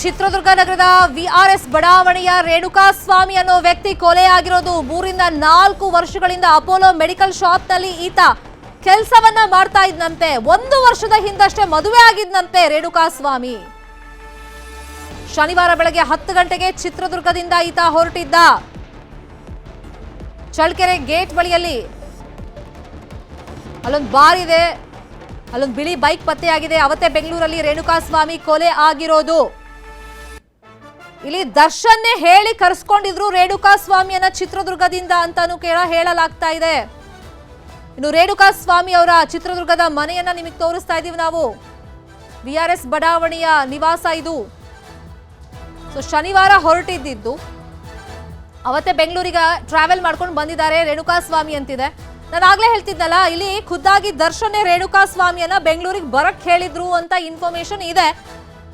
ಚಿತ್ರದುರ್ಗ ನಗರದ ವಿಆರ್ಎಸ್ ಬಡಾವಣೆಯ ರೇಣುಕಾ ಸ್ವಾಮಿ ಅನ್ನೋ ವ್ಯಕ್ತಿ ಕೊಲೆಯಾಗಿರೋದು ಮೂರಿಂದ ನಾಲ್ಕು ವರ್ಷಗಳಿಂದ ಅಪೋಲೋ ಮೆಡಿಕಲ್ ಶಾಪ್ನಲ್ಲಿ ಈತ ಕೆಲಸವನ್ನ ಮಾಡ್ತಾ ಇದ್ನಂತೆ. ಒಂದು ವರ್ಷದ ಹಿಂದಷ್ಟೇ ಮದುವೆ ಆಗಿದ್ನಂತೆ ರೇಣುಕಾ ಸ್ವಾಮಿ ಶನಿವಾರ ಬೆಳಗ್ಗೆ ಹತ್ತು ಗಂಟೆಗೆ ಚಿತ್ರದುರ್ಗದಿಂದ ಈತ ಹೊರಟಿದ್ದ. ಚಳ್ಕೆರೆ ಗೇಟ್ ಬಳಿಯಲ್ಲಿ ಅಲ್ಲೊಂದು ಬಾರ್ ಇದೆ. ಅಲ್ಲೊಂದು ಬಿಳಿ ಬೈಕ್ ಪತ್ತೆಯಾಗಿದೆ. ಅವತ್ತೇ ಬೆಂಗಳೂರಲ್ಲಿ ರೇಣುಕಾ ಸ್ವಾಮಿ ಕೊಲೆ ಆಗಿರೋದು. ಇಲ್ಲಿ ದರ್ಶನ್ನೇ ಹೇಳಿ ಕರೆಸ್ಕೊಂಡಿದ್ರು ರೇಣುಕಾ ಸ್ವಾಮಿಯನ್ನ ಚಿತ್ರದುರ್ಗದಿಂದ ಅಂತಾನು ಕೇಳ ಹೇಳಲಾಗ್ತಾ ಇದೆ. ಇನ್ನು ರೇಣುಕಾ ಸ್ವಾಮಿ ಅವರ ಚಿತ್ರದುರ್ಗದ ಮನೆಯನ್ನ ನಿಮಗೆ ತೋರಿಸ್ತಾ ಇದೀವಿ ನಾವು. ವಿ ಆರ್ ಎಸ್ ಬಡಾವಣೆಯ ನಿವಾಸ ಇದು. ಸೊ ಶನಿವಾರ ಹೊರಟಿದ್ದಿದ್ದು. ಅವತ್ತೇ ಬೆಂಗಳೂರಿಗೆ ಟ್ರಾವೆಲ್ ಮಾಡ್ಕೊಂಡು ಬಂದಿದ್ದಾರೆ ರೇಣುಕಾ ಸ್ವಾಮಿ ಅಂತಿದೆ. ನಾನು ಆಗ್ಲೇ ಹೇಳ್ತಿದ್ದಲ್ಲ ಇಲ್ಲಿ ಖುದ್ದಾಗಿ ದರ್ಶನೇ ರೇಣುಕಾ ಸ್ವಾಮಿಯನ್ನ ಬೆಂಗಳೂರಿಗೆ ಬರಕ್ ಹೇಳಿದ್ರು ಅಂತ ಇನ್ಫಾರ್ಮೇಶನ್ ಇದೆ.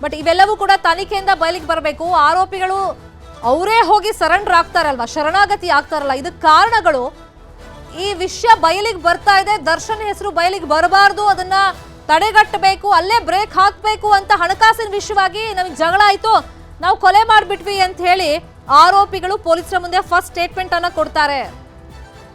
ಬಟ್ ಇವೆಲ್ಲವೂ ಕೂಡ ತನಿಖೆಯಿಂದ ಬಯಲಿಗೆ ಬರಬೇಕು. ಆರೋಪಿಗಳು ಅವರೇ ಹೋಗಿ ಸರೆಂಡರ್ ಆಗ್ತಾರಲ್ವಾ? ಶರಣಾಗತಿ ಆಗ್ತಾರಲ್ಲ. ಇದಕ್ಕೆ ಕಾರಣಗಳು ಈ ವಿಷಯ ಬಯಲಿಗೆ ಬರ್ತಾ ಇದೆ. ದರ್ಶನ್ ಹೆಸರು ಬಯಲಿಗೆ ಬರಬಾರ್ದು. ಅದನ್ನ ತಡೆಗಟ್ಟಬೇಕು. ಅಲ್ಲೇ ಬ್ರೇಕ್ ಹಾಕ್ಬೇಕು ಅಂತ ಹಣಕಾಸಿನ ವಿಷಯವಾಗಿ ನಮಗೆ ಜಗಳ ಆಯ್ತು. ನಾವು ಕೊಲೆ ಮಾಡಿಬಿಟ್ವಿ ಅಂತ ಹೇಳಿ ಆರೋಪಿಗಳು ಪೊಲೀಸರ ಮುಂದೆ ಫಸ್ಟ್ ಸ್ಟೇಟ್ಮೆಂಟ್ ಅನ್ನ ಕೊಡ್ತಾರೆ.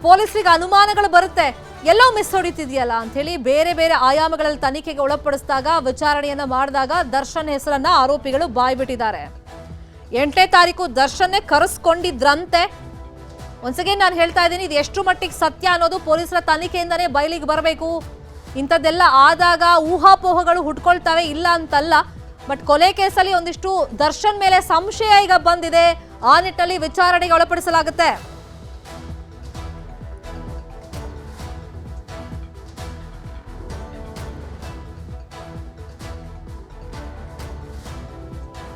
ಪೊಲೀಸರಿಗೆ ಅನುಮಾನಗಳು ಬರುತ್ತೆ. ಎಲ್ಲೋ ಮಿಸ್ ಹೊಡಿತಿದೆಯಲ್ಲ ಅಂತ ಹೇಳಿ ಬೇರೆ ಬೇರೆ ಆಯಾಮಗಳಲ್ಲಿ ತನಿಖೆಗೆ ಒಳಪಡಿಸಿದಾಗ, ವಿಚಾರಣೆಯನ್ನ ಮಾಡಿದಾಗ ದರ್ಶನ್ ಹೆಸರನ್ನ ಆರೋಪಿಗಳು ಬಾಯ್ಬಿಟ್ಟಿದ್ದಾರೆ. ಎಂಟನೇ ತಾರೀಕು ದರ್ಶನ್ನೇ ಕರೆಸ್ಕೊಂಡಿದ್ರಂತೆ. ಒಂದ್ಸಗೆ ನಾನು ಹೇಳ್ತಾ ಇದ್ದೀನಿ, ಇದು ಎಷ್ಟು ಮಟ್ಟಿಗೆ ಸತ್ಯ ಅನ್ನೋದು ಪೊಲೀಸರ ತನಿಖೆಯಿಂದನೇ ಬಯಲಿಗೆ ಬರಬೇಕು. ಇಂಥದ್ದೆಲ್ಲ ಆದಾಗ ಊಹಾಪೋಹಗಳು ಹುಟ್ಕೊಳ್ತವೆ, ಇಲ್ಲ ಅಂತಲ್ಲ. ಬಟ್ ಕೊಲೆ ಕೇಸಲ್ಲಿ ಒಂದಿಷ್ಟು ದರ್ಶನ್ ಮೇಲೆ ಸಂಶಯ ಈಗ ಬಂದಿದೆ. ಆ ನಿಟ್ಟಲ್ಲಿ ವಿಚಾರಣೆಗೆ ಒಳಪಡಿಸಲಾಗುತ್ತೆ.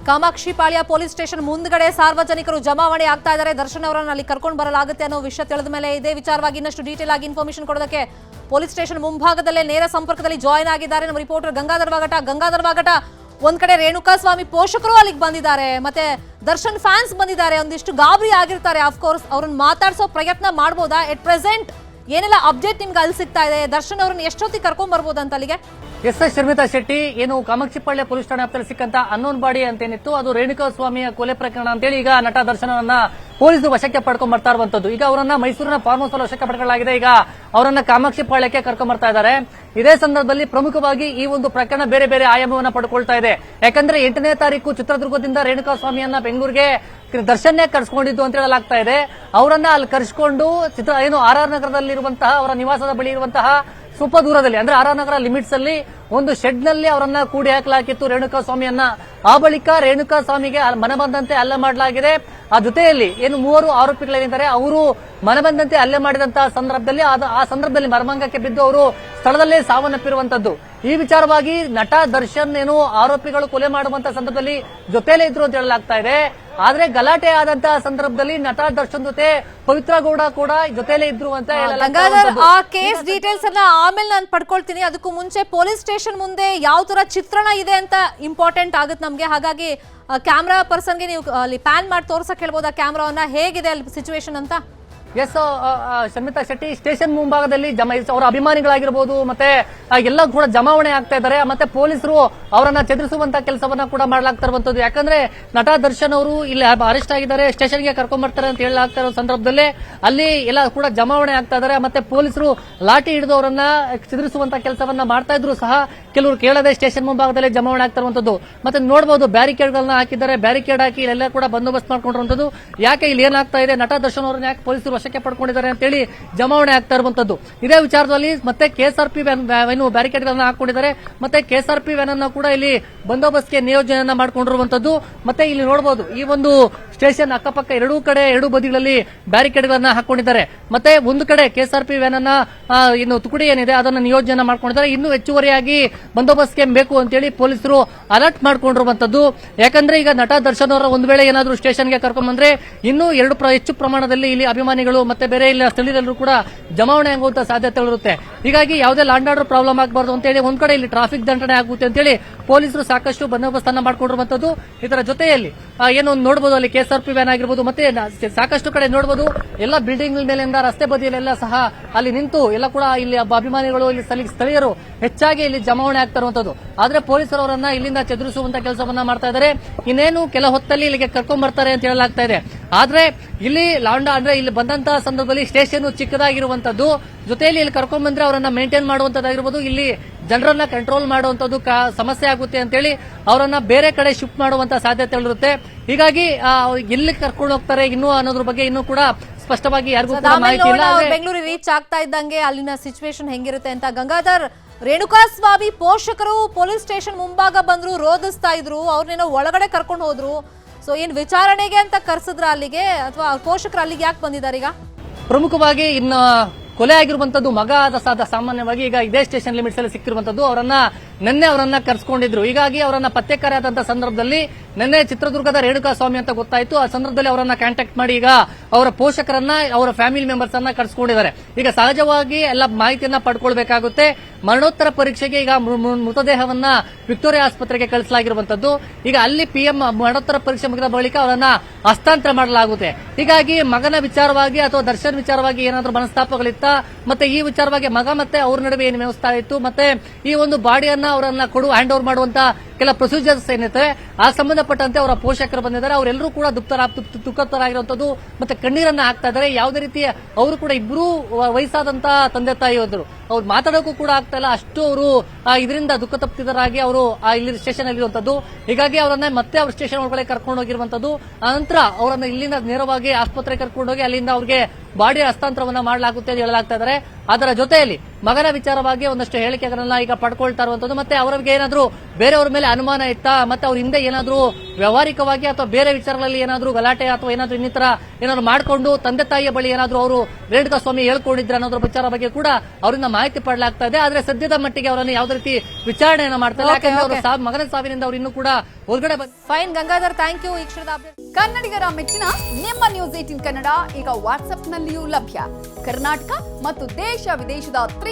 ಕಾಮಾಕ್ಷಿ ಪಾಳ್ಯ ಪೊಲೀಸ್ ಸ್ಟೇಷನ್ ಮುಂದ್ಗಡೆ ಸಾರ್ವಜನಿಕರು ಜಮಾವಣೆ ಆಗ್ತಾ ಇದ್ದಾರೆ. ದರ್ಶನ್ ಅವರನ್ನು ಅಲ್ಲಿ ಕರ್ಕೊಂಡು ಬರಲಾಗುತ್ತೆ ಅನ್ನೋ ವಿಷಯ ತಿಳಿದ ಮೇಲೆ ಇದೇ ವಿಚಾರವಾಗಿ ಇನ್ನಷ್ಟು ಡೀಟೇಲ್ ಆಗಿ ಇನ್ಫಾರ್ಮೇಶನ್ ಕೊಡೋದಕ್ಕೆ ಪೊಲೀಸ್ ಸ್ಟೇಷನ್ ಮುಂಭಾಗದಲ್ಲೇ ನೇರ ಸಂಪರ್ಕದಲ್ಲಿ ಜಾಯಿನ್ ಆಗಿದ್ದಾರೆ. ನಮ್ಮ ರಿಪೋರ್ಟರ್ ಗಂಗಾಧರ್ ವಾಗಟ ಗಂಗಾಧರ್ ವಾಗಟ. ಒಂದ್ ಕಡೆ ರೇಣುಕಾ ಸ್ವಾಮಿ ಪೋಷಕರು ಅಲ್ಲಿಗೆ ಬಂದಿದ್ದಾರೆ. ಮತ್ತೆ ದರ್ಶನ್ ಫ್ಯಾನ್ಸ್ ಬಂದಿದ್ದಾರೆ. ಒಂದಿಷ್ಟು ಗಾಬರಿ ಆಗಿರ್ತಾರೆ. ಕೋರ್ಸ್ ಅವ್ರನ್ನ ಮಾತಾಡಿಸೋ ಪ್ರಯತ್ನ ಮಾಡ್ಬೋದಾ? ಎಟ್ ಪ್ರೆಸೆಂಟ್ ಏನೆಲ್ಲ ಅಪ್ಡೇಟ್ ನಿಮ್ಗೆ ಅಲ್ಲಿ ಸಿಗ್ತಾ ಇದೆ? ದರ್ಶನ್ ಅವ್ರನ್ನ ಎಷ್ಟೊತ್ತಿಗೆ ಕರ್ಕೊಂಡ್ ಅಂತ ಅಲ್ಲಿಗೆ? ಎಸ್ ಎಸ್ ಶರ್ಮಿತಾ ಶೆಟ್ಟಿ, ಏನು ಕಾಮಾಕ್ಷಿಪಾಳ್ಯ ಪೊಲೀಸ್ ಠಾಣೆ ವ್ಯಾಪ್ತಿಯಲ್ಲಿ ಸಿಕ್ಕಂತ ಅನ್ನೋನ್ ಬಾಡಿ ಅಂತೇನಿತ್ತು, ಅದು ರೇಣುಕಾ ಸ್ವಾಮಿಯ ಕೊಲೆ ಪ್ರಕರಣ ಅಂತೇಳಿ ಈಗ ನಟ ದರ್ಶನವನ್ನ ಪೊಲೀಸರು ವಶಕ್ಕೆ ಪಡ್ಕೊಂಡ್ ಬರ್ತಾ ಇರುವಂತದ್ದು ಈಗ ಅವರನ್ನ ಮೈಸೂರಿನ ಫಾರ್ಮ್ ಹೌಸ್ ಅಲ್ಲಿ ವಶಕ್ಕೆ ಪಡ್ಕೊಳ್ಳಲಾಗಿದೆ. ಈಗ ಅವರನ್ನ ಕಾಮಾಕ್ಷಿಪಾಳ್ಯಕ್ಕೆ ಕರ್ಕೊಂಡ್ ಬರ್ತಾ ಇದ್ದಾರೆ. ಇದೇ ಸಂದರ್ಭದಲ್ಲಿ ಪ್ರಮುಖವಾಗಿ ಈ ಒಂದು ಪ್ರಕರಣ ಬೇರೆ ಬೇರೆ ಆಯಾಮವನ್ನ ಪಡ್ಕೊಳ್ತಾ ಇದೆ. ಯಾಕಂದ್ರೆ ಎಂಟನೇ ತಾರೀಕು ಚಿತ್ರದುರ್ಗದಿಂದ ರೇಣುಕಾ ಸ್ವಾಮಿಯನ್ನ ಬೆಂಗಳೂರಿಗೆ ದರ್ಶನ್ನೇ ಕರ್ಸ್ಕೊಂಡಿದ್ದು ಅಂತ ಹೇಳಲಾಗ್ತಾ ಇದೆ. ಅವರನ್ನ ಅಲ್ಲಿ ಕರ್ಸ್ಕೊಂಡು ಚಿತ್ರ, ಏನು ಆರ್ ಆರ್ ನಗರದಲ್ಲಿರುವಂತಹ, ಅವರ ನಿವಾಸದ ಬಳಿ ಇರುವಂತಹ ಸ್ವಲ್ಪ ದೂರದಲ್ಲಿ, ಅಂದ್ರೆ ಆರ್ ನಗರ ಲಿಮಿಟ್ಸ್ ಅಲ್ಲಿ ಒಂದು ಶೆಡ್ನಲ್ಲಿ ಅವರನ್ನ ಕೂಡಿ ಹಾಕಲಾಗಿತ್ತು ರೇಣುಕಾ ಸ್ವಾಮಿಯನ್ನ ಆ ಬಳಿಕ ರೇಣುಕಾ ಸ್ವಾಮಿಗೆ ಅಲ್- ಮನ ಬಂದಂತೆ ಹಲ್ಲೆ ಮಾಡಲಾಗಿದೆ. ಆ ಜೊತೆಯಲ್ಲಿ ಏನು ಮೂವರು ಆರೋಪಿಗಳೇನಿದ್ದಾರೆ ಅವರು ಮನಬಂದಂತೆ ಹಲ್ಲೆ ಮಾಡಿದಂತಹ ಸಂದರ್ಭದಲ್ಲಿ ಆ ಸಂದರ್ಭದಲ್ಲಿ ಮರಮಂಗಕ್ಕೆ ಬಿದ್ದು ಅವರು ಸ್ಥಳದಲ್ಲೇ ಸಾವನ್ನಪ್ಪಿರುವಂತದ್ದು. ಈ ವಿಚಾರವಾಗಿ ನಟ ದರ್ಶನ್ ಏನು ಆರೋಪಿಗಳು ಕೊಲೆ ಮಾಡುವಂತಹ ಸಂದರ್ಭದಲ್ಲಿ ಜೊತೆಯಲ್ಲೇ ಇದ್ರು ಅಂತ ಹೇಳಲಾಗ್ತಾ ಇದೆ. ಆದ್ರೆ ಗಲಾಟೆ ಆದಂತಹ ಸಂದರ್ಭದಲ್ಲಿ ನಟ ದರ್ಶನ್ ಜೊತೆ ಪವಿತ್ರ ಗೌಡ ಕೂಡ ಜೊತೆಲೇ ಇದ್ರು ಅಂತ ಗಂಗಾಧರ್ ಆ ಕೇಸ್ ಡೀಟೇಲ್ಸ್ ಅನ್ನ ಆಮೇಲೆ ನಾನು ಪಡ್ಕೊಳ್ತೀನಿ. ಅದಕ್ಕೂ ಮುಂಚೆ ಪೊಲೀಸ್ ಸ್ಟೇಷನ್ ಮುಂದೆ ಯಾವ ತರ ಚಿತ್ರಣ ಇದೆ ಅಂತ ಇಂಪಾರ್ಟೆಂಟ್ ಆಗುತ್ತೆ ನಮ್ಗೆ. ಹಾಗಾಗಿ ಕ್ಯಾಮ್ರಾ ಪರ್ಸನ್ಗೆ ನೀವು ಅಲ್ಲಿ ಪ್ಯಾನ್ ಮಾಡಿ ತೋರ್ಸಕ್ ಹೇಳ್ಬೋದಾ? ಕ್ಯಾಮ್ರಾವನ್ನ ಹೇಗಿದೆ ಅಲ್ಲಿ ಸಿಚುವೇಶನ್ ಅಂತ? ಎಸ್ ಶಮಿತಾ ಶೆಟ್ಟಿ ಸ್ಟೇಷನ್ ಮುಂಭಾಗದಲ್ಲಿ ಜಮ ಅವರ ಅಭಿಮಾನಿಗಳಾಗಿರ್ಬೋದು, ಮತ್ತೆ ಎಲ್ಲ ಕೂಡ ಜಮಾವಣೆ ಆಗ್ತಾ ಇದ್ದಾರೆ, ಮತ್ತೆ ಪೊಲೀಸರು ಅವರನ್ನ ಚದುರಿಸುವಂತ ಕೆಲಸವನ್ನ ಕೂಡ ಮಾಡಲಾಗ್ತಾ ಇರುವಂತದ್ದು ಯಾಕಂದ್ರೆ, ನಟ ದರ್ಶನ್ ಅವರು ಇಲ್ಲಿ ಅರೆಸ್ಟ್ ಆಗಿದ್ದಾರೆ ಸ್ಟೇಷನ್ಗೆ ಕರ್ಕೊಂಡ್ ಬರ್ತಾರೆ ಅಂತ ಹೇಳಲಾಗ್ತಾ ಇರೋ ಸಂದರ್ಭದಲ್ಲಿ ಅಲ್ಲಿ ಎಲ್ಲ ಕೂಡ ಜಮಾವಣೆ ಆಗ್ತಾ ಇದ್ದಾರೆ, ಮತ್ತೆ ಪೊಲೀಸರು ಲಾಠಿ ಹಿಡಿದು ಅವರನ್ನ ಚದುರಿಸುವಂತ ಕೆಲಸವನ್ನ ಮಾಡ್ತಾ ಇದ್ರು ಸಹ ಕೆಲವರು ಕೇಳದೆ ಸ್ಟೇಷನ್ ಮುಂಭಾಗದಲ್ಲಿ ಜಮಾವಣೆ ಆಗ್ತಾ ಇರುವಂತದ್ದು ಮತ್ತೆ ನೋಡಬಹುದು ಬ್ಯಾರಿಕೇಡ್ಗಳನ್ನ ಹಾಕಿದ್ದಾರೆ ಬ್ಯಾರಿಕೇಡ್ ಹಾಕಿ ಇಲ್ಲೆಲ್ಲ ಕೂಡ ಬಂದೋಬಸ್ತ್ ಮಾಡ್ಕೊಂಡಿರುವಂತದ್ದು ಯಾಕೆ ಇಲ್ಲಿ ಏನಾಗ್ತಾ ಇದೆ? ನಟ ದರ್ಶನ್ ಅವರನ್ನ ಯಾಕೆ ಪೊಲೀಸರು ವಶಕ್ಕೆ ಪಡ್ಕೊಂಡಿದ್ದಾರೆ ಅಂತೇಳಿ ಜಮಾವಣೆ ಆಗ್ತಾ ಇರುವಂತದ್ದು. ಇದೇ ವಿಚಾರದಲ್ಲಿ ಮತ್ತೆ ಕೆಎಸ್ಆರ್ಪಿ ವ್ಯಾನ್ ಬ್ಯಾರಿಕೇಡ್ ಗಳನ್ನ ಹಾಕೊಂಡಿದ್ದಾರೆ. ಮತ್ತೆ ಕೆಎಸ್ಆರ್ಪಿ ವ್ಯಾನ್ ಅನ್ನ ಕೂಡ ಇಲ್ಲಿ ಬಂದೋಬಸ್ತ್ಗೆ ನಿಯೋಜನೆಯನ್ನ ಮಾಡಿಕೊಂಡಿರುವಂತದ್ದು. ಮತ್ತೆ ಇಲ್ಲಿ ನೋಡಬಹುದು ಈ ಒಂದು ಸ್ಟೇಷನ್ ಅಕ್ಕಪಕ್ಕ ಎರಡೂ ಕಡೆ, ಎರಡೂ ಬದಿಗಳಲ್ಲಿ ಬ್ಯಾರಿಕೇಡ್ಗಳನ್ನ ಹಾಕೊಂಡಿದ್ದಾರೆ. ಮತ್ತೆ ಒಂದು ಕಡೆ ಕೆಎಸ್ಆರ್ಪಿ ವ್ಯಾನ್ ಅನ್ನ ಇನ್ನು ತುಕಡಿ ಏನಿದೆ, ಅದನ್ನ ನಿಯೋಜನೆ ಮಾಡ್ಕೊಂಡಿದ್ದಾರೆ. ಇನ್ನು ಹೆಚ್ಚುವರಿಯಾಗಿ ಬಂದೋಬಸ್ತ್ಗೆ ಬೇಕು ಅಂತೇಳಿ ಪೊಲೀಸರು ಅಲರ್ಟ್ ಮಾಡ್ಕೊಂಡಿರುವಂತದ್ದು. ಯಾಕಂದ್ರೆ ಈಗ ನಟ ದರ್ಶನ್ ಅವರ ಒಂದು ವೇಳೆ ಏನಾದರೂ ಸ್ಟೇಷನ್ಗೆ ಕರ್ಕೊಂಡ್ ಬಂದ್ರೆ ಇನ್ನೂ ಎರಡು ಹೆಚ್ಚು ಪ್ರಮಾಣದಲ್ಲಿ ಇಲ್ಲಿ ಅಭಿಮಾನಿಗಳು ಮತ್ತೆ ಬೇರೆ ಇಲ್ಲಿ ಸ್ಥಳೀಯರೆಲ್ಲರೂ ಕೂಡ ಜಮಾವಣೆ ಆಗುವಂತ ಸಾಧ್ಯತೆಗಳಿರುತ್ತೆ ಹೀಗಾಗಿ ಯಾವುದೇ ಲ್ಯಾಂಡ್ ಆರ್ಡರ್ ಪ್ರಾಬ್ಲಮ್ ಆಗಬಾರ್ದು ಅಂತೇಳಿ ಒಂದ್ ಕಡೆ ಇಲ್ಲಿ ಟ್ರಾಫಿಕ್ ದಂಡನೆ ಆಗುತ್ತೆ ಅಂತೇಳಿ ಪೊಲೀಸರು ಸಾಕಷ್ಟು ಬಂದೋಬಸ್ತನ್ನ ಮಾಡ್ಕೊಂಡಿರುವಂತದ್ದು. ಇದರ ಜೊತೆಯಲ್ಲಿ ಏನು ನೋಡಬಹುದು ಅಲ್ಲಿ ಕೆಎಸ್ ಎಸ್ ಆರ್ ವ್ಯಾನ್ ಆಗಿರ್ಬೋದು, ಮತ್ತೆ ಸಾಕಷ್ಟು ಕಡೆ ನೋಡಬಹುದು ಎಲ್ಲ ಬಿಲ್ಡಿಂಗ್ ಮೇಲಿಂದ ರಸ್ತೆ ಬದಿಯಲ್ಲೆಲ್ಲ ಸಹ ಅಲ್ಲಿ ನಿಂತು ಎಲ್ಲ ಕೂಡ ಇಲ್ಲಿ ಅಭಿಮಾನಿಗಳು, ಇಲ್ಲಿ ಸ್ಥಳೀ- ಸ್ಥಳೀಯರು ಹೆಚ್ಚಾಗಿ ಇಲ್ಲಿ ಜಮಾವಣೆ ಆಗ್ತಾ ಇರುವಂತದ್ದು. ಆದ್ರೆ ಪೊಲೀಸರು ಅವರನ್ನ ಇಲ್ಲಿಂದ ಚದುರಿಸುವಂತ ಕೆಲಸವನ್ನ ಮಾಡ್ತಾ ಇದ್ದಾರೆ. ಇನ್ನೇನು ಕೆಲ ಹೊತ್ತಲ್ಲಿ ಇಲ್ಲಿಗೆ ಕರ್ಕೊಂಡ್ ಬರ್ತಾರೆ ಅಂತ ಹೇಳಲಾಗ್ತಾ ಇದೆ. ಆದ್ರೆ ಇಲ್ಲಿ ಲಾಂಡಾ ಅಂದ್ರೆ ಇಲ್ಲಿ ಬಂದಂತ ಸಂದರ್ಭದಲ್ಲಿ ಸ್ಟೇಷನ್ ಚಿಕ್ಕದಾಗಿರುವಂತದ್ದು. ಜೊತೆಯಲ್ಲಿ ಇಲ್ಲಿ ಕರ್ಕೊಂಡ್ ಬಂದ್ರೆ ಅವರನ್ನ ಮೇಂಟೈನ್ ಮಾಡುವಂತದ್ದಾಗಿರ್ಬೋದು. ಇಲ್ಲಿ ಜನರನ್ನ ಕಂಟ್ರೋಲ್ ಮಾಡುವಂತದ್ದು ಸಮಸ್ಯೆ ಆಗುತ್ತೆ ಅಂತೇಳಿ ಅವರನ್ನ ಬೇರೆ ಕಡೆ ಶಿಫ್ಟ್ ಮಾಡುವಂತ ಸಾಧ್ಯತೆಗಳಿರುತ್ತೆ ಹೀಗಾಗಿ ಎಲ್ಲಿ ಕರ್ಕೊಂಡು ಹೋಗ್ತಾರೆ ಇನ್ನೂ ಅನ್ನೋದ್ರ ಬಗ್ಗೆ ಇನ್ನೂ ಕೂಡ ಸ್ಪಷ್ಟವಾಗಿ ಯಾರಿಗೂ ಮಾಹಿತಿ ಇಲ್ಲ. ಬೆಂಗಳೂರು ರೀಚ್ ಆಗ್ತಾ ಇದ್ದಂಗೆ ಅಲ್ಲಿನ ಸಿಚುವೇಶನ್ ಹೆಂಗಿರುತ್ತೆ ಅಂತ ಗಂಗಾಧರ್ ರೇಣುಕಾ ಸ್ವಾಮಿ ಪೋಷಕರು ಪೊಲೀಸ್ ಸ್ಟೇಷನ್ ಮುಂಭಾಗ ಬಂದ್ರು ರೋಧಿಸ್ತಾ ಇದ್ರು ಅವ್ರನ್ನೇನೋ ಒಳಗಡೆ ಕರ್ಕೊಂಡು ಹೋದ್ರು. ಸೊ ಏನ್ ವಿಚಾರಣೆಗೆ ಅಂತ ಕರ್ಸಿದ್ರ ಅಲ್ಲಿಗೆ ಅಥವಾ ಪೋಷಕರು ಅಲ್ಲಿಗೆ ಯಾಕೆ ಬಂದಿದ್ದಾರೆ ಈಗ? ಪ್ರಮುಖವಾಗಿ ಇನ್ನು ಕೊಲೆ ಆಗಿರುವಂತದ್ದು ಮಗ ಆದ ಸಾದ ಸಾಮಾನ್ಯವಾಗಿ ಈಗ ಇದೇ ಸ್ಟೇಷನ್ ಲಿಮಿಟ್ಸ್ ಅಲ್ಲಿ ಸಿಕ್ಕಿರುವಂತದ್ದು ಅವರನ್ನ ನಿನ್ನೆ ಅವರನ್ನ ಕರ್ಸ್ಕೊಂಡಿದ್ರು. ಹೀಗಾಗಿ ಅವರನ್ನ ಪತ್ತೆ ಕರೆಯಾದಂತ ಸಂದರ್ಭದಲ್ಲಿ ನಿನ್ನೆ ಚಿತ್ರದುರ್ಗದ ರೇಣುಕಾ ಸ್ವಾಮಿ ಅಂತ ಗೊತ್ತಾಯಿತು. ಆ ಸಂದರ್ಭದಲ್ಲಿ ಅವರನ್ನ ಕಾಂಟ್ಯಾಕ್ಟ್ ಮಾಡಿ ಈಗ ಅವರ ಪೋಷಕರನ್ನ, ಅವರ ಫ್ಯಾಮಿಲಿ ಮೆಂಬರ್ಸ್ ಅನ್ನ ಕರ್ಸ್ಕೊಂಡಿದ್ದಾರೆ. ಈಗ ಸಹಜವಾಗಿ ಎಲ್ಲ ಮಾಹಿತಿಯನ್ನ ಪಡ್ಕೊಳ್ಬೇಕಾಗುತ್ತೆ. ಮರಣೋತ್ತರ ಪರೀಕ್ಷೆಗೆ ಈಗ ಮೃತದೇಹವನ್ನ ವಿಕ್ಟೋರಿಯಾ ಆಸ್ಪತ್ರೆಗೆ ಕಳಿಸಲಾಗಿರುವಂತದ್ದು. ಈಗ ಅಲ್ಲಿ ಪಿಎಂ ಮರಣೋತ್ತರ ಪರೀಕ್ಷೆ ಮುಗಿದ ಬಳಿಕ ಅವರನ್ನ ಹಸ್ತಾಂತರ ಮಾಡಲಾಗುತ್ತೆ. ಹೀಗಾಗಿ ಮಗನ ವಿಚಾರವಾಗಿ ಅಥವಾ ದರ್ಶನ್ ವಿಚಾರವಾಗಿ ಏನಾದರೂ ಮನಸ್ತಾಪಗಳಿತ್ತ, ಮತ್ತೆ ಈ ವಿಚಾರವಾಗಿ ಮಗ ಮತ್ತೆ ಅವ್ರ ನಡುವೆ ಏನು ವ್ಯವಸ್ಥೆ ಇತ್ತು ಮತ್ತೆ ಈ ಒಂದು ಬಾಡಿಯನ್ನ ಅವರನ್ನ ಕೊಡು ಹ್ಯಾಂಡ್ ಓವರ್ ಮಾಡುವಂತ ಕೆಲ ಪ್ರೊಸೀಜರ್ಸ್ ಏನಿರ್ತವೆ, ಆ ಸಂಬಂಧಪಟ್ಟಂತೆ ಅವರ ಪೋಷಕರು ಬಂದಿದ್ದಾರೆ. ಅವರೆಲ್ಲರೂ ಕೂಡ ದುಪ್ತರ ದುಃಖತರಾಗಿರುವಂತದ್ದು ಮತ್ತೆ ಕಣ್ಣೀರನ್ನ ಹಾಕ್ತಾ ಇದ್ದಾರೆ. ಯಾವುದೇ ರೀತಿ ಅವರು ಕೂಡ ಇಬ್ಬರು ವಯಸ್ಸಾದಂತಹ ತಂದೆ ತಾಯಿ ಹೋದರು ಅವ್ರು ಮಾತಾಡೋಕ್ಕೂ ಕೂಡ ಆಗ್ತಾ ಇಲ್ಲ. ಅಷ್ಟು ಅವರು ಇದರಿಂದ ದುಃಖ ತಪ್ಪಿದರಾಗಿ ಅವರು ಇಲ್ಲಿ ಸ್ಟೇಷನ್ ಅಲ್ಲಿರುವಂತದ್ದು ಹೀಗಾಗಿ ಅವರನ್ನ ಮತ್ತೆ ಅವ್ರ ಸ್ಟೇಷನ್ ಒಳಗಡೆ ಕರ್ಕೊಂಡು ಹೋಗಿರುವಂತದ್ದು ಆನಂತರ ಅವರನ್ನ ಇಲ್ಲಿಂದ ನೇರವಾಗಿ ಆಸ್ಪತ್ರೆಗೆ ಕರ್ಕೊಂಡು ಹೋಗಿ ಅಲ್ಲಿಂದ ಅವ್ರಿಗೆ ಬಾಡಿ ಹಸ್ತಾಂತರವನ್ನ ಮಾಡಲಾಗುತ್ತೆ ಅಂತ ಹೇಳಲಾಗ್ತಾ ಇದ್ದಾರೆ. ಅದರ ಜೊತೆಯಲ್ಲಿ ಮಗನ ವಿಚಾರವಾಗಿ ಒಂದಷ್ಟು ಹೇಳಿಕೆಗಳನ್ನ ಈಗ ಪಡ್ಕೊಳ್ತಾ ಇರುವಂತದ್ದು ಮತ್ತೆ ಅವರಿಗೆ ಏನಾದ್ರೂ ಬೇರೆಯವ್ರ ಮೇಲೆ ಅನುಮಾನ ಇತ್ತಾ ಮತ್ತೆ ಅವ್ರ ಹಿಂದೆ ಏನಾದ್ರೂ ವ್ಯವಹಾರಿಕವಾಗಿ ಅಥವಾ ಬೇರೆ ವಿಚಾರಗಳಲ್ಲಿ ಏನಾದ್ರೂ ಗಲಾಟೆ ಅಥವಾ ಏನಾದ್ರೂ ಇನ್ನಿತರ ಏನಾದ್ರು ಮಾಡಿಕೊಂಡು ತಂದೆ ತಾಯಿಯ ಬಳಿ ಏನಾದ್ರೂ ಅವರು ರೇಣುಕಾ ಸ್ವಾಮಿ ಹೇಳ್ಕೊಂಡಿದ್ರೆ ಅನ್ನೋದ್ರ ವಿಚಾರ ಬಗ್ಗೆ ಕೂಡ ಅವರಿಂದ ಮಾಹಿತಿ ಪಡಲಾಗ್ತಾ ಇದೆ ಆದ್ರೆ ಸದ್ಯದ ಮಟ್ಟಿಗೆ ಅವರನ್ನು ಯಾವುದೇ ರೀತಿ ವಿಚಾರಣೆಯನ್ನ ಮಾಡ್ತಾರೆ ಯಾಕಂದ್ರೆ ಅವರು okay. ಸಾ- ಮಗನ ಸಾವಿನಿಂದ ಅವರು ಇನ್ನೂ ಕೂಡ ಹೊರಗಡೆ ಫೈನ್ ಗಂಗಾಧರ್ ಥ್ಯಾಂಕ್ ಯು ಈ. ಕನ್ನಡಿಗರ ಮೆಚ್ಚಿನ ನಿಮ್ಮ ನ್ಯೂಸ್ ಏಟಿನ್ ಕನ್ನಡ ಈಗ ವಾಟ್ಸ್ಆಪ್ನಲ್ಲಿಯೂ ಲಭ್ಯ ಕರ್ನಾಟಕ ಮತ್ತು ದೇಶ ವಿದೇಶದ